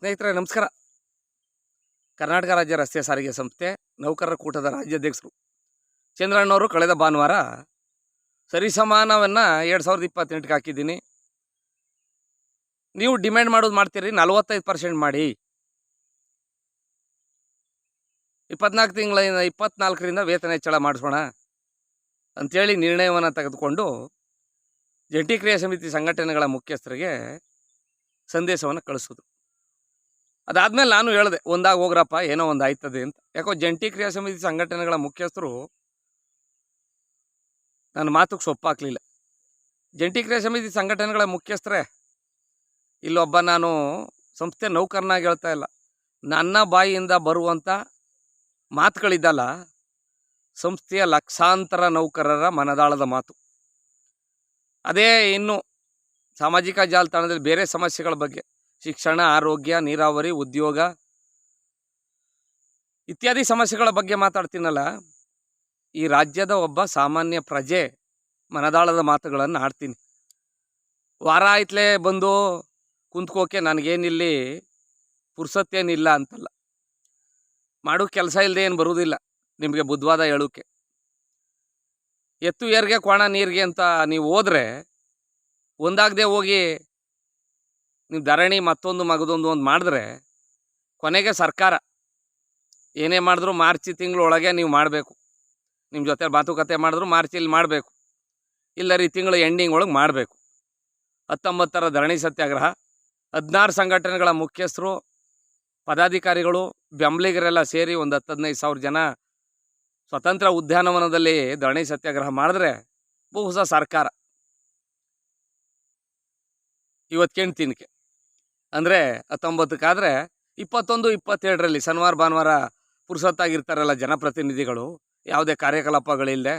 ಸ್ನೇಹಿತರೆ, ನಮಸ್ಕಾರ. ಕರ್ನಾಟಕ ರಾಜ್ಯ ರಸ್ತೆ ಸಾರಿಗೆ ಸಂಸ್ಥೆ ನೌಕರರ ಕೂಟದ ರಾಜ್ಯಾಧ್ಯಕ್ಷರು. ಚಂದ್ರಣ್ಣವರು ಕಳೆದ ಭಾನುವಾರ ಸರಿಸಮಾನವನ್ನು ಎರಡು ಸಾವಿರದ ಇಪ್ಪತ್ತೆಂಟಕ್ಕೆ ಹಾಕಿದ್ದೀನಿ. ನೀವು ಡಿಮ್ಯಾಂಡ್ ಮಾಡೋದು ಮಾಡ್ತೀರಿ, ನಲ್ವತ್ತೈದು ಪರ್ಸೆಂಟ್ ಮಾಡಿ. ಇಪ್ಪತ್ನಾಲ್ಕು ತಿಂಗಳಿಂದ, ಇಪ್ಪತ್ನಾಲ್ಕರಿಂದ ವೇತನ ಹೆಚ್ಚಳ ಮಾಡಿಸೋಣ ಅಂಥೇಳಿ ನಿರ್ಣಯವನ್ನು ತೆಗೆದುಕೊಂಡು ಜಂಟಿ ಕ್ರಿಯಾ ಸಮಿತಿ ಸಂಘಟನೆಗಳ ಮುಖ್ಯಸ್ಥರಿಗೆ ಸಂದೇಶವನ್ನು ಕಳಿಸೋದು ಅದಾದ್ಮೇಲೆ ನಾನು ಹೇಳಿದೆ, ಒಂದಾಗ ಹೋಗ್ರಪ್ಪ, ಏನೋ ಒಂದು ಆಯ್ತದೆ ಅಂತ. ಯಾಕೋ ಜಂಟಿ ಕ್ರಿಯಾ ಸಮಿತಿ ಸಂಘಟನೆಗಳ ಮುಖ್ಯಸ್ಥರು ನನ್ನ ಮಾತುಗೆ ಸೊಪ್ಪಾಕ್ಲಿಲ್ಲ. ಜಂಟಿ ಕ್ರಿಯಾ ಸಮಿತಿ ಸಂಘಟನೆಗಳ ಮುಖ್ಯಸ್ಥರೇ, ಇಲ್ಲೊಬ್ಬ ನಾನು ಸಂಸ್ಥೆ ನೌಕರನಾಗಿ ಹೇಳ್ತಾ ಇಲ್ಲ. ನನ್ನ ಬಾಯಿಯಿಂದ ಬರುವಂಥ ಮಾತುಗಳಿದ್ದಲ್ಲ, ಸಂಸ್ಥೆಯ ಲಕ್ಷಾಂತರ ನೌಕರರ ಮನದಾಳದ ಮಾತು. ಅದೇ ಇನ್ನು ಸಾಮಾಜಿಕ ಜಾಲತಾಣದಲ್ಲಿ ಬೇರೆ ಸಮಸ್ಯೆಗಳ ಬಗ್ಗೆ. ಶಿಕ್ಷಣ, ಆರೋಗ್ಯ, ನೀರಾವರಿ, ಉದ್ಯೋಗ ಇತ್ಯಾದಿ ಸಮಸ್ಯೆಗಳ ಬಗ್ಗೆ ಮಾತಾಡ್ತೀನಲ್ಲ, ಈ ರಾಜ್ಯದ ಒಬ್ಬ ಸಾಮಾನ್ಯ ಪ್ರಜೆ ಮನದಾಳದ ಮಾತುಗಳನ್ನು ಆಡ್ತೀನಿ. ವಾರ ಆಯ್ತಲೇ ಬಂದು ಕುಂತ್ಕೋಕೆ ನನಗೇನಿಲ್ಲಿ ಪುರ್ಸತ್ತೇನಿಲ್ಲ ಅಂತಲ್ಲ. ಮಾಡೋ ಕೆಲಸ ಇಲ್ಲದೆ ಏನು ಬರುವುದಿಲ್ಲ ನಿಮಗೆ ಬುದ್ಧವಾದ ಹೇಳೋಕೆ ಎತ್ತು ಏರ್ಗೆ ಕೋಣ ನೀರಿಗೆ ಅಂತ ನೀವು ಹೋದರೆ, ಒಂದಾಗದೆ ಹೋಗಿ ನೀವು ಧರಣಿ ಮತ್ತೊಂದು ಮಗದೊಂದು ಒಂದು ಮಾಡಿದ್ರೆ, ಕೊನೆಗೆ ಸರ್ಕಾರ ಏನೇ ಮಾಡಿದ್ರು ಮಾರ್ಚ್ ತಿಂಗಳೊಳಗೆ ನೀವು ಮಾಡಬೇಕು. ನಿಮ್ಮ ಜೊತೆ ಮಾತುಕತೆ ಮಾಡಿದ್ರು ಮಾರ್ಚಲ್ಲಿ ಮಾಡಬೇಕು. ಇಲ್ಲ ಈ ತಿಂಗಳು ಎಂಡಿಂಗ್ ಒಳಗೆ ಮಾಡಬೇಕು. ಹತ್ತೊಂಬತ್ತರ ಧರಣಿ ಸತ್ಯಾಗ್ರಹ. ಹದಿನಾರು ಸಂಘಟನೆಗಳ ಮುಖ್ಯಸ್ಥರು, ಪದಾಧಿಕಾರಿಗಳು, ಬೆಂಬಲಿಗರೆಲ್ಲ ಸೇರಿ ಒಂದು ಹತ್ತು ಹದಿನೈದು ಸಾವಿರ ಜನ ಸ್ವತಂತ್ರ ಉದ್ಯಾನವನದಲ್ಲಿ ಧರಣಿ ಸತ್ಯಾಗ್ರಹ ಮಾಡಿದ್ರೆ ಬಹುಶಃ ಸರ್ಕಾರ. ಇವತ್ತು ಕೇಳ್ತೀನಿಕೆ ಅಂದರೆ ಹತ್ತೊಂಬತ್ತಕ್ಕಾದರೆ ಇಪ್ಪತ್ತೊಂದು ಇಪ್ಪತ್ತೆರಡರಲ್ಲಿ ಶನಿವಾರ, ಭಾನುವಾರ ಪುರುಸತ್ತಾಗಿರ್ತಾರಲ್ಲ ಜನಪ್ರತಿನಿಧಿಗಳು, ಯಾವುದೇ ಕಾರ್ಯಕಲಾಪಗಳಿಲ್ಲದೆ,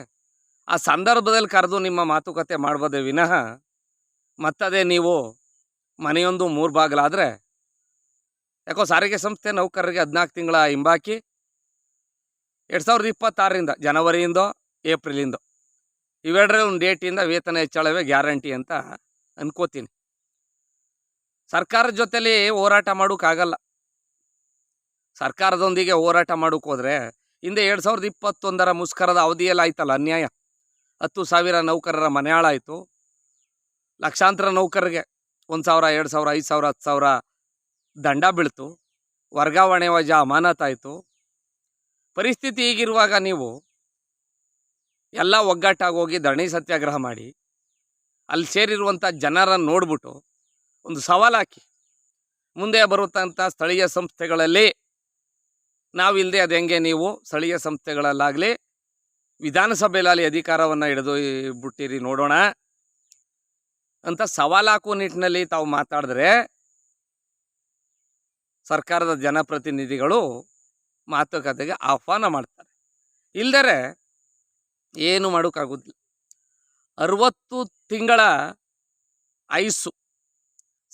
ಆ ಸಂದರ್ಭದಲ್ಲಿ ಕರೆದು ನಿಮ್ಮ ಮಾತುಕತೆ ಮಾಡ್ಬೋದೇ ವಿನಃ ಮತ್ತದೇ ನೀವು ಮನೆಯೊಂದು ಮೂರು ಬಾಗಿಲಾದರೆ, ಯಾಕೋ ಸಾರಿಗೆ ಸಂಸ್ಥೆ ನೌಕರರಿಗೆ ಹದಿನಾಲ್ಕು ತಿಂಗಳ ಹಿಂಬಾಕಿ ಎರಡು ಸಾವಿರದ ಇಪ್ಪತ್ತಾರರಿಂದ ಜನವರಿಯಿಂದ ಏಪ್ರಿಲಿಂದ ಇವೆರಡರಲ್ಲಿ ಒಂದು ಡೇಟಿಂದ ವೇತನ ಹೆಚ್ಚಳವೇ ಗ್ಯಾರಂಟಿ ಅಂತ ಅನ್ಕೋತೀನಿ. ಸರ್ಕಾರದ ಜೊತೆಲಿ ಹೋರಾಟ ಮಾಡೋಕ್ಕಾಗಲ್ಲ. ಸರ್ಕಾರದೊಂದಿಗೆ ಹೋರಾಟ ಮಾಡೋಕೆ ಹಿಂದೆ ಎರಡು ಸಾವಿರದ ಇಪ್ಪತ್ತೊಂದರ ಮುಷ್ಕರದ ಅವಧಿಯಲ್ಲಿ ಆಯ್ತಲ್ಲ ಅನ್ಯಾಯ. ಹತ್ತು ಸಾವಿರ ನೌಕರರ ಮನೆಯಾಳಾಯಿತು ಲಕ್ಷಾಂತರ ನೌಕರರಿಗೆ ಒಂದು ಸಾವಿರ, ಎರಡು ಸಾವಿರ, ಐದು ಸಾವಿರ, ಹತ್ತು ಸಾವಿರ ದಂಡ ಬೀಳ್ತು. ವರ್ಗಾವಣೆ ವಜ ಅಮಾನತಾಯಿತು ಪರಿಸ್ಥಿತಿ ಹೀಗಿರುವಾಗ ನೀವು ಎಲ್ಲ ಒಗ್ಗಟ್ಟಾಗಿ ಹೋಗಿ ಧರಣಿ ಸತ್ಯಾಗ್ರಹ ಮಾಡಿ, ಅಲ್ಲಿ ಸೇರಿರುವಂಥ ಜನರನ್ನು ನೋಡ್ಬಿಟ್ಟು ಒಂದು ಸವಾಲಾಕಿ ಮುಂದೆ ಬರುತ್ತಂಥ ಸ್ಥಳೀಯ ಸಂಸ್ಥೆಗಳಲ್ಲಿ ನಾವಿಲ್ಲದೆ ಅದು ಹೆಂಗೆ ನೀವು ಸ್ಥಳೀಯ ಸಂಸ್ಥೆಗಳಲ್ಲಾಗಲಿ ವಿಧಾನಸಭೆಯಲ್ಲಿ ಅಧಿಕಾರವನ್ನು ಹಿಡಿದು ಬಿಟ್ಟಿರಿ ನೋಡೋಣ. ಅಂತ ಸವಾಲು ಹಾಕುವ ನಿಟ್ಟಿನಲ್ಲಿ ತಾವು ಮಾತಾಡಿದ್ರೆ ಸರ್ಕಾರದ ಜನಪ್ರತಿನಿಧಿಗಳು ಮಾತುಕತೆಗೆ ಆಹ್ವಾನ ಮಾಡ್ತಾರೆ. ಇಲ್ಲದರೆ ಏನು ಮಾಡೋಕ್ಕಾಗೋದಿಲ್ಲ. ಅರವತ್ತು ತಿಂಗಳ ಐಸು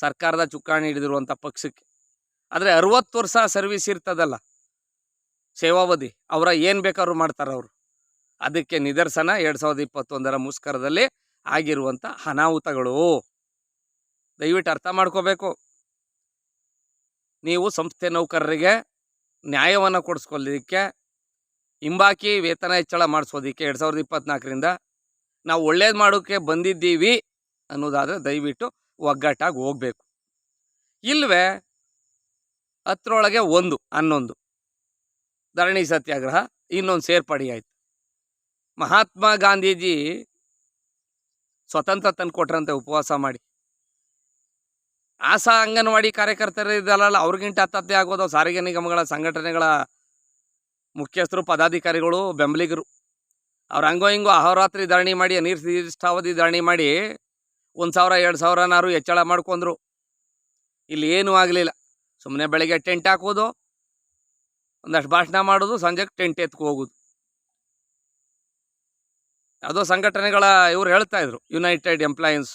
ಸರ್ಕಾರದ ಚುಕ್ಕಾಣಿ ಹಿಡಿದಿರುವಂಥ ಪಕ್ಷಕ್ಕೆ. ಆದರೆ ಅರವತ್ತು ವರ್ಷ ಸರ್ವಿಸ್ ಇರ್ತದಲ್ಲ. ಸೇವಾವಧಿ, ಅವರ ಏನು ಬೇಕಾದ್ರೂ ಮಾಡ್ತಾರೆ ಅವರು. ಅದಕ್ಕೆ ನಿದರ್ಶನ ಎರಡು ಸಾವಿರದ ಇಪ್ಪತ್ತೊಂದರ ಮುಷ್ಕರದಲ್ಲಿ ಆಗಿರುವಂಥ ಅನಾಹುತಗಳು. ದಯವಿಟ್ಟು ಅರ್ಥ ಮಾಡ್ಕೋಬೇಕು. ನೀವು ಸಂಸ್ಥೆ ನೌಕರರಿಗೆ ನ್ಯಾಯವನ್ನು ಕೊಡಿಸ್ಕೊಳ್ಳೋದಕ್ಕೆ ಹಿಂಬಾಕಿ ವೇತನ ಹೆಚ್ಚಳ ಮಾಡಿಸೋದಕ್ಕೆ ಎರಡು ಸಾವಿರದ ಇಪ್ಪತ್ತ್ನಾಲ್ಕರಿಂದ ನಾವು ಒಳ್ಳೇದು ಮಾಡೋಕ್ಕೆ ಬಂದಿದ್ದೀವಿ ಅನ್ನೋದಾದರೆ ದಯವಿಟ್ಟು ಒಗ್ಗಟ್ಟಾಗಿ ಹೋಗ್ಬೇಕು. ಇಲ್ವೇ ಹತ್ತರೊಳಗೆ ಒಂದು ಹನ್ನೊಂದು ಧರಣಿ ಸತ್ಯಾಗ್ರಹ, ಇನ್ನೊಂದು ಸೇರ್ಪಡೆ ಆಯಿತು. ಮಹಾತ್ಮ ಗಾಂಧೀಜಿ ಸ್ವತಂತ್ರ ತಂದು ಕೊಟ್ರಂತೆ ಉಪವಾಸ ಮಾಡಿ. ಆಸಾ ಅಂಗನವಾಡಿ ಕಾರ್ಯಕರ್ತರು ಇದ್ದಲ್ಲ ಅವ್ರಿಗಿಂತ ಹತ್ತತ್ತೆ ಆಗೋದು, ಸಾರಿಗೆ ನಿಗಮಗಳ ಸಂಘಟನೆಗಳ ಮುಖ್ಯಸ್ಥರು, ಪದಾಧಿಕಾರಿಗಳು, ಬೆಂಬಲಿಗರು. ಅವ್ರು ಹಂಗೋ ಹಿಂಗೋ ಅಹೋರಾತ್ರಿ ಧರಣಿ ಮಾಡಿ, ಅನಿರ್ದಿಷ್ಟಾವಧಿ ಧರಣಿ ಮಾಡಿ ಒಂದು ಸಾವಿರ, ಎರಡು ಸಾವಿರನಾರು ಹೆಚ್ಚಳ ಮಾಡ್ಕೊಂಡ್ರು. ಇಲ್ಲಿ ಏನೂ ಆಗಲಿಲ್ಲ. ಸುಮ್ಮನೆ ಬೆಳಗ್ಗೆ ಟೆಂಟ್ ಹಾಕೋದು, ಒಂದಷ್ಟು ಭಾಷಣ ಮಾಡೋದು, ಸಂಜೆಗೆ ಟೆಂಟ್ ಎತ್ಕೊ ಹೋಗೋದು. ಯಾವುದೋ ಸಂಘಟನೆಗಳ ಇವ್ರು ಹೇಳ್ತಾ ಇದ್ರು ಯುನೈಟೆಡ್ ಎಂಪ್ಲಾಯನ್ಸ್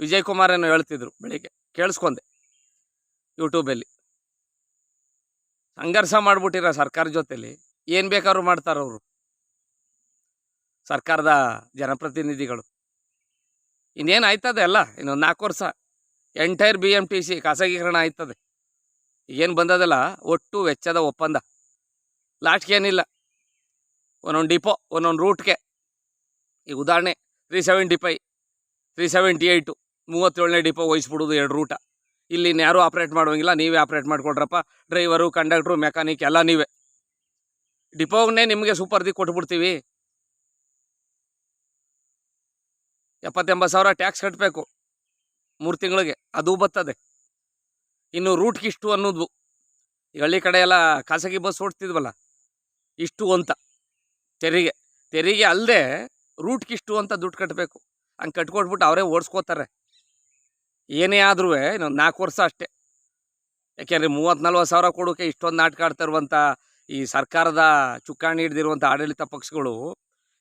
ವಿಜಯ್ ಕುಮಾರ್ ಏನೋ ಹೇಳ್ತಿದ್ರು ಬೆಳಿಗ್ಗೆ, ಕೇಳಿಸ್ಕೊಂಡೆ ಯೂಟ್ಯೂಬಲ್ಲಿ. ಸಂಘರ್ಷ ಮಾಡಿಬಿಟ್ಟಿರ ಸರ್ಕಾರ ಜೊತೆಲಿ ಏನು ಬೇಕಾದ್ರೂ ಮಾಡ್ತಾರೆ ಅವರು ಸರ್ಕಾರದ ಜನಪ್ರತಿನಿಧಿಗಳು. ಇನ್ನೇನು ಆಯ್ತದೆ ಅಲ್ಲ? ಇನ್ನೊಂದು ನಾಲ್ಕು ವರ್ಷ. Entire B M T C ಖಾಸಗೀಕರಣ ಆಯ್ತದೆ. ಏನು ಬಂದದಲ್ಲ? ಒಟ್ಟು ವೆಚ್ಚದ ಒಪ್ಪಂದ. ಲಾಸ್ಟ್ಗೆ ಏನಿಲ್ಲ. ಒಂದೊಂದು ಡಿಪೋ ಒಂದೊಂದು ರೂಟ್ಗೆ ಈಗ ಉದಾಹರಣೆ three seventy five three seventy eight ಮೂವತ್ತೇಳನೇ depot ವಹಿಸ್ಬಿಡೋದು ಎರಡು ರೂಟ ಇಲ್ಲಿ ಯಾರೂ ಆಪ್ರೇಟ್ ಮಾಡೋಂಗಿಲ್ಲ ನೀವೇ ಆಪ್ರೇಟ್ ಮಾಡಿಕೊಡ್ರಪ್ಪ ಡ್ರೈವರು ಕಂಡಕ್ಟ್ರು ಮೆಕ್ಯಾನಿಕ್ ಎಲ್ಲ ನೀವೇ. ಡಿಪೋಗನ್ನೇ ನಿಮಗೆ ಸೂಪರ್ದಿ ಕೊಟ್ಬಿಡ್ತೀವಿ. ಎಪ್ಪತ್ತೆಂಬತ್ತು ಸಾವಿರ ಟ್ಯಾಕ್ಸ್ ಕಟ್ಟಬೇಕು ಮೂರು ತಿಂಗಳಿಗೆ. ಅದು ಬರ್ತದೆ ಇನ್ನು ರೂಟ್ಗೆ ಇಷ್ಟು ಅನ್ನೋದು. ಈಗ ಹಳ್ಳಿ ಕಡೆ ಎಲ್ಲ ಖಾಸಗಿ ಬಸ್ ಓಡ್ತಿದ್ವಲ್ಲ. ಇಷ್ಟು ಅಂತ. ತೆರಿಗೆ. ತೆರಿಗೆ ಅಲ್ಲದೆ ರೂಟ್ಗೆ ಇಷ್ಟು ಅಂತ ದುಡ್ಡು ಕಟ್ಟಬೇಕು ಹಂಗೆ ಕಟ್ಕೊಟ್ಬಿಟ್ಟು ಅವರೇ ಓಡಿಸ್ಕೋತಾರೆ. ಏನೇ ಆದ್ರೂ ಇನ್ನೊಂದು ನಾಲ್ಕು ವರ್ಷ ಅಷ್ಟೇ. ಯಾಕೆಂದರೆ ಮೂವತ್ತು ನಲ್ವತ್ತು ಸಾವಿರ ಕೊಡೋಕೆ ಇಷ್ಟೊಂದು ನಾಟಕ ಆಡ್ತಾ ಇರುವಂಥ ಈ ಸರ್ಕಾರದ ಚುಕ್ಕಾಣಿ ಹಿಡ್ದಿರುವಂಥ ಆಡಳಿತ ಪಕ್ಷಗಳು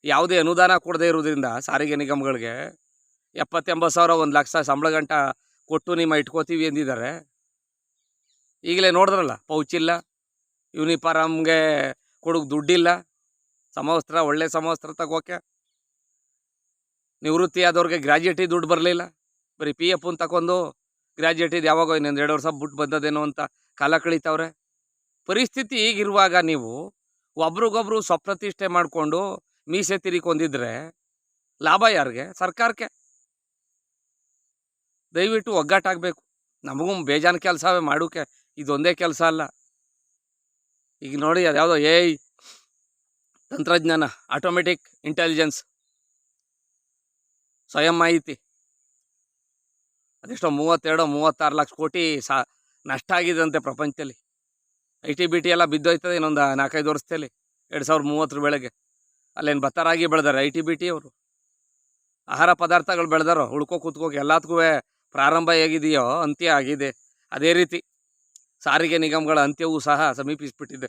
ಯಾವುದೇ ಅನುದಾನ ಕೊಡದೇ ಇರೋದ್ರಿಂದ ಸಾರಿಗೆ ನಿಗಮಗಳಿಗೆ ಎಪ್ಪತ್ತೆಂಬತ್ತು ಸಾವಿರ ಒಂದು ಲಕ್ಷ ಸಂಬಳ ಗಂಟ ಕೊಟ್ಟು ನಿಮ್ಮ ಇಟ್ಕೋತೀವಿ ಎಂದಿದ್ದಾರೆ. ಈಗಲೇ ನೋಡಿದ್ರಲ್ಲ ಪೌಚಿಲ್ಲ ಯೂನಿಫಾರಮ್ಗೆ ಕೊಡೋಕೆ ದುಡ್ಡಿಲ್ಲ, ಸಮವಸ್ತ್ರ, ಒಳ್ಳೆ ಸಮವಸ್ತ್ರ ತಗೋಕೆ. ನಿವೃತ್ತಿ ಆದವ್ರಿಗೆ ಗ್ರ್ಯಾಜುಯೇಟಿ ದುಡ್ಡು ಬರಲಿಲ್ಲ, ಬರೀ ಪಿ ಎಫ್ ತಗೊಂಡು ಗ್ರ್ಯಾಜುಯೇಟಿದು ಯಾವಾಗ ಇನ್ನೊಂದು ಎರಡು ವರ್ಷ ಬಿಟ್ಟು ಬಂದದೇನೋ ಅಂತ ಕಾಲ ಕಳೀತಾವ್ರೆ. ಪರಿಸ್ಥಿತಿ ಈಗಿರುವಾಗ ನೀವು ಒಬ್ರಿಗೊಬ್ರು ಸ್ವಪ್ರತಿಷ್ಠೆ ಮಾಡಿಕೊಂಡು ಮೀಸೆ ತಿರಿಕೊಂಡಿದ್ರೆ ಲಾಭ ಯಾರಿಗೆ? ಸರ್ಕಾರಕ್ಕೆ? ದಯವಿಟ್ಟು ಒಗ್ಗಟ್ಟಾಗಬೇಕು ನಮಗೂ ಬೇಜಾನ್ ಕೆಲಸವೇ ಮಾಡೋಕೆ ಇದೊಂದೇ ಕೆಲಸ ಅಲ್ಲ. ಈಗ ನೋಡಿ ಅದ್ಯಾವುದೋ ಐ ತಂತ್ರಜ್ಞಾನ ಆಟೋಮೆಟಿಕ್ ಇಂಟೆಲಿಜೆನ್ಸ್ ಸ್ವಯಂ ಮಾಹಿತಿ. ಅದೆಷ್ಟೋ ಮೂವತ್ತೆರಡು ಮೂವತ್ತಾರು ಲಕ್ಷ ಕೋಟಿ ಸಾ ನಷ್ಟ ಆಗಿದಂತೆ ಪ್ರಪಂಚದಲ್ಲಿ. ಐ ಟಿ ಬಿ ಟಿ ಎಲ್ಲ ಬಿದ್ದೋಯ್ತದೆ ಇನ್ನೊಂದು ನಾಲ್ಕೈದು ವರ್ಷದಲ್ಲಿ, ಎರಡು ಸಾವಿರದ ಮೂವತ್ತರ ವೇಳೆಗೆ ಅಲ್ಲೇನು ಭತ್ತರಾಗಿ ಬೆಳೆದಾರೆ ಐ ಟಿ ಬಿ ಟಿ ಅವರು. ಆಹಾರ ಪದಾರ್ಥಗಳು ಬೆಳೆದಾರೋ, ಉಳ್ಕೋ ಕೂತ್ಕೋಕೆ ಎಲ್ಲದಕ್ಕೂ ಪ್ರಾರಂಭ ಹೇಗಿದೆಯೋ, ಅಂತ್ಯ ಆಗಿದೆ. ಅದೇ ರೀತಿ ಸಾರಿಗೆ ನಿಗಮಗಳ ಅಂತ್ಯವೂ ಸಹ ಸಮೀಪಿಸಿಬಿಟ್ಟಿದೆ.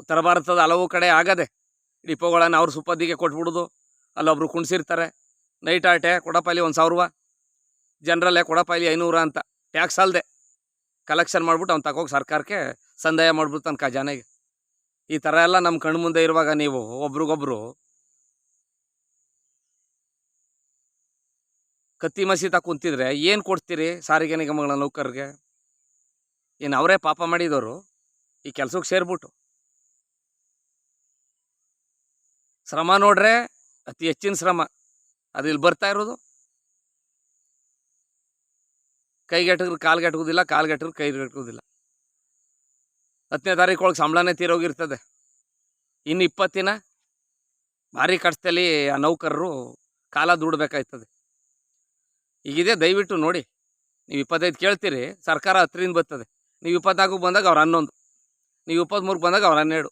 ಉತ್ತರ ಭಾರತದ ಹಲವು ಕಡೆ ಆಗದೆ, ಡಿಪೋಗಳನ್ನು ಅವ್ರ ಸುಪ್ಪದಿಗೆ ಕೊಟ್ಬಿಡೋದು, ಅಲ್ಲೊಬ್ರು ಕುಣಿಸಿರ್ತಾರೆ. ನೈಟ್ ಆಟೆ ಕೊಡಪಾಲಿ ಒಂದು ಸಾವಿರ ಜನರಲ್ಲೇ ಕೊಡಪಾಲಿ ಐನೂರ ಅಂತ. ಟ್ಯಾಕ್ಸ್ ಅಲ್ಲದೆ ಕಲೆಕ್ಷನ್ ಮಾಡ್ಬಿಟ್ಟು ಅವ್ನು ತಗೋಗಿ ಸರ್ಕಾರಕ್ಕೆ ಸಂದಾಯ ಮಾಡ್ಬಿಡ್ತಾನೆ ಖಜಾನೆಗೆ. ಈ ಥರ ಎಲ್ಲ ನಮ್ಮ ಕಣ್ಣು ಮುಂದೆ ಇರುವಾಗ ನೀವು ಒಬ್ರಿಗೊಬ್ರು ಕತ್ತಿ ಮಸೀತ ಕುಂತಿದ್ರೆ ಏನು ಕೊಡ್ತೀರಿ ಸಾರಿಗೆ ನಿಗಮಗಳ ನೌಕರರಿಗೆ? ಏನು ಅವರೇ ಪಾಪ ಮಾಡಿದವರು ಈ ಕೆಲಸಕ್ಕೆ ಸೇರ್ಬಿಟ್ಟು. ಶ್ರಮ ನೋಡ್ರೆ ಅತಿ ಹೆಚ್ಚಿನ ಶ್ರಮ. ಅದು ಇಲ್ಲಿ ಬರ್ತಾ ಇರೋದು. ಕೈಗೆಟಗ್ರು ಕಾಲ್ಗೆಟಕೋದಿಲ್ಲ, ಕಾಲ್ಗೆಟಕ್ರು ಕೈಗೆಟಗುದಿಲ್ಲ ಹತ್ತನೇ ತಾರೀಕು ಒಳಗೆ ಸಂಬಳನೇ ತೀರೋಗಿರ್ತದೆ. ಇನ್ನು ಇಪ್ಪತ್ತಿನ ಭಾರಿ ಕಷ್ಟದಲ್ಲಿ ಆ ನೌಕರರು ಕಾಲ ದುಡ್ಬೇಕಾಯ್ತದೆ. ಈಗಿದೆ ದಯವಿಟ್ಟು ನೋಡಿ. ನೀವು ಇಪ್ಪತ್ತೈದು ಕೇಳ್ತೀರಿ, ಸರ್ಕಾರ ಹತ್ತರಿಂದ ಬರ್ತದೆ. ನೀವು ಇಪ್ಪತ್ನಾಲ್ಕು ಬಂದಾಗ ಅವ್ರು ಹನ್ನೊಂದು. ನೀವು ಇಪ್ಪತ್ತ್ಮೂರಕ್ಕೆ ಬಂದಾಗ ಅವ್ರು ಹನ್ನೆರಡು.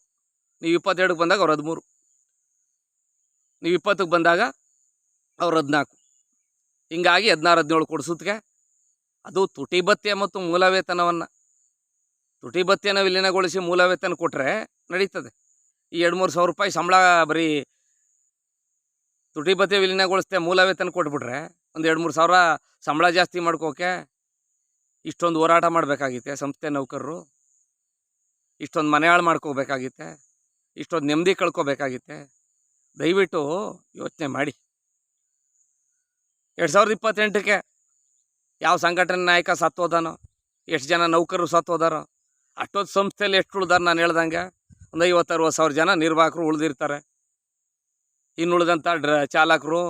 ನೀವು ಇಪ್ಪತ್ತೆರಡಕ್ಕೆ ಬಂದಾಗ ಅವ್ರು ಹದಿಮೂರು. ನೀವು ಇಪ್ಪತ್ತಕ್ಕೆ ಬಂದಾಗ ಅವ್ರು ಹದಿನಾಲ್ಕು. ಹಿಂಗಾಗಿ ಹದಿನಾರು, ಹದಿನೇಳು ಕೊಡಿಸೋದಕ್ಕೆ ಅದು ತುಟಿ ಭತ್ಯೆ ಮತ್ತು ಮೂಲ ವೇತನವನ್ನು ತುಟಿ ಭತ್ಯೆನ ವಿಲೀನಗೊಳಿಸಿ ಮೂಲ ವೇತನ ಕೊಟ್ಟರೆ ನಡೀತದೆ. ಈ ಎರಡು ಮೂರು ಸಾವಿರ ರೂಪಾಯಿ ಸಂಬಳ ಬರೀ ತುಟಿ ಭತ್ಯೆ ವಿಲೀನಗೊಳಿಸ್ತೆ ಮೂಲ ವೇತನ ಕೊಟ್ಬಿಟ್ರೆ ಒಂದು ಎರಡು ಮೂರು ಸಾವಿರ ಸಂಬಳ ಜಾಸ್ತಿ ಮಾಡ್ಕೋಕೆ ಇಷ್ಟೊಂದು ಹೋರಾಟ ಮಾಡಬೇಕಾಗಿತ್ತೆ ಸಂಸ್ಥೆ ನೌಕರರು. ಇಷ್ಟೊಂದು ಮನೆ ಹಾಳು ಮಾಡ್ಕೋಬೇಕಾಗಿತ್ತೆ ಇಷ್ಟೊಂದು ನೆಮ್ಮದಿ ಕಳ್ಕೊಬೇಕಾಗಿತ್ತೆ ದಯವಿಟ್ಟು ಯೋಚನೆ ಮಾಡಿ. ಎರಡು ಸಾವಿರದ ಇಪ್ಪತ್ತೆಂಟಕ್ಕೆ ಯಾವ ಸಂಘಟನೆ ನಾಯಕ ಸತ್ತೋದಾನೋ, ಎಷ್ಟು ಜನ ನೌಕರರು ಸತ್ತೋದಾರೋ ಅಷ್ಟೊಂದು ಸಂಸ್ಥೆಯಲ್ಲಿ ಎಷ್ಟು ಉಳ್ದಾರೆ ನಾನು ಹೇಳ್ದಂಗೆ? ಒಂದು ಐವತ್ತು ಅರವತ್ತು ಸಾವಿರ ಜನ ನಿರ್ವಾಹಕರು ಉಳಿದಿರ್ತಾರೆ. ಇನ್ನು ಉಳಿದಂಥ ಡ್ರ ಚಾಲಕರು,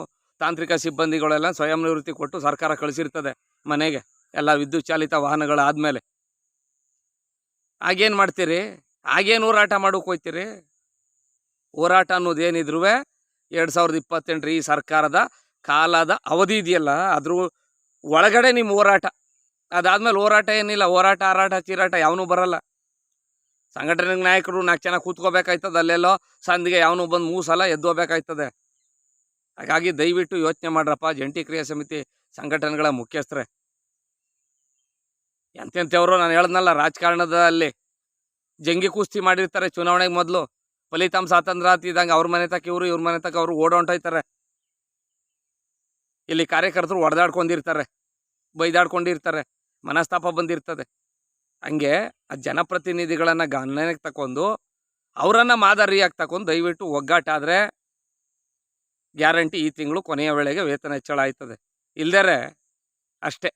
ತಾಂತ್ರಿಕ ಸಿಬ್ಬಂದಿಗಳೆಲ್ಲ ಸ್ವಯಂ ನಿವೃತ್ತಿ ಕೊಟ್ಟು ಸರ್ಕಾರ ಕಳಿಸಿರ್ತದೆ ಮನೆಗೆ, ಎಲ್ಲ ವಿದ್ಯುತ್ ಚಾಲಿತ ವಾಹನಗಳಾದಮೇಲೆ ಆಗೇನು ಮಾಡ್ತೀರಿ? ಆಗೇನು ಹೋರಾಟ ಮಾಡೋಕೆ ಹೋಗ್ತೀರಿ ಹೋರಾಟ ಅನ್ನೋದೇನಿದ್ರು ಎರಡು ಸಾವಿರದ ಇಪ್ಪತ್ತೆಂಟರ ಈ ಸರ್ಕಾರದ ಕಾಲದ ಅವಧಿ ಇದೆಯಲ್ಲ, ಅದ್ರ ಒಳಗಡೆ ನಿಮ್ಮ ಹೋರಾಟ. ಅದಾದ್ಮೇಲೆ ಹೋರಾಟ ಏನಿಲ್ಲ, ಹೋರಾಟ, ಹಾರಾಟ ಚೀರಾಟ ಯಾವನೂ ಬರಲ್ಲ. ಸಂಘಟನೆ ನಾಯಕರು ನಾಲ್ಕು ಜನ ಕೂತ್ಕೋಬೇಕಾಯ್ತದೆ, ಅಲ್ಲೆಲ್ಲೋ ಸಂದಿಗೆ ಯಾವನು ಬಂದು ಮೂರು ಸಲ ಎದ್ದೋಬೇಕಾಯ್ತದೆ ಹಾಗಾಗಿ ದಯವಿಟ್ಟು ಯೋಚನೆ ಮಾಡ್ರಪ್ಪ, ಜಂಟಿ ಕ್ರಿಯಾ ಸಮಿತಿ ಸಂಘಟನೆಗಳ ಮುಖ್ಯಸ್ಥರೇ. ಎಂತೆಂಥವ್ರು ನಾನು ಹೇಳ್ದನಲ್ಲ, ರಾಜಕಾರಣದಲ್ಲಿ ಜಂಗಿ ಕುಸ್ತಿ ಮಾಡಿರ್ತಾರೆ ಚುನಾವಣೆಗೆ ಮೊದಲು. ಫಲಿತಾಂಶ ಆತಂದ್ರ ಆತಿದ್ದಂಗೆ ಅವ್ರ ಮನೆ ತಕ್ಕ ಇವರು, ಇವ್ರ ಮನೆ ತಕ್ಕ ಅವರು ಓಡೋಂಟೋಯ್ತಾರೆ. ಇಲ್ಲಿ ಕಾರ್ಯಕರ್ತರು ಹೊಡೆದಾಡ್ಕೊಂಡಿರ್ತಾರೆ ಬೈದಾಡ್ಕೊಂಡಿರ್ತಾರೆ. ಮನಸ್ತಾಪ ಬಂದಿರ್ತದೆ. ಹಂಗೆ ಆ ಜನಪ್ರತಿನಿಧಿಗಳನ್ನು ಗಣನೆಗೆ ತಕೊಂಡು, ಅವರನ್ನು ಮಾದರಿಯಾಗಿ ತಕೊಂಡು ದಯವಿಟ್ಟು ಒಗ್ಗಾಟಾದರೆ ಗ್ಯಾರಂಟಿ ಈ ತಿಂಗಳು ಕೊನೆಯ ವೇಳೆಗೆ ವೇತನ ಹೆಚ್ಚಳ ಆಯ್ತದೆ. ಇಲ್ದೇ ಅಷ್ಟೇ.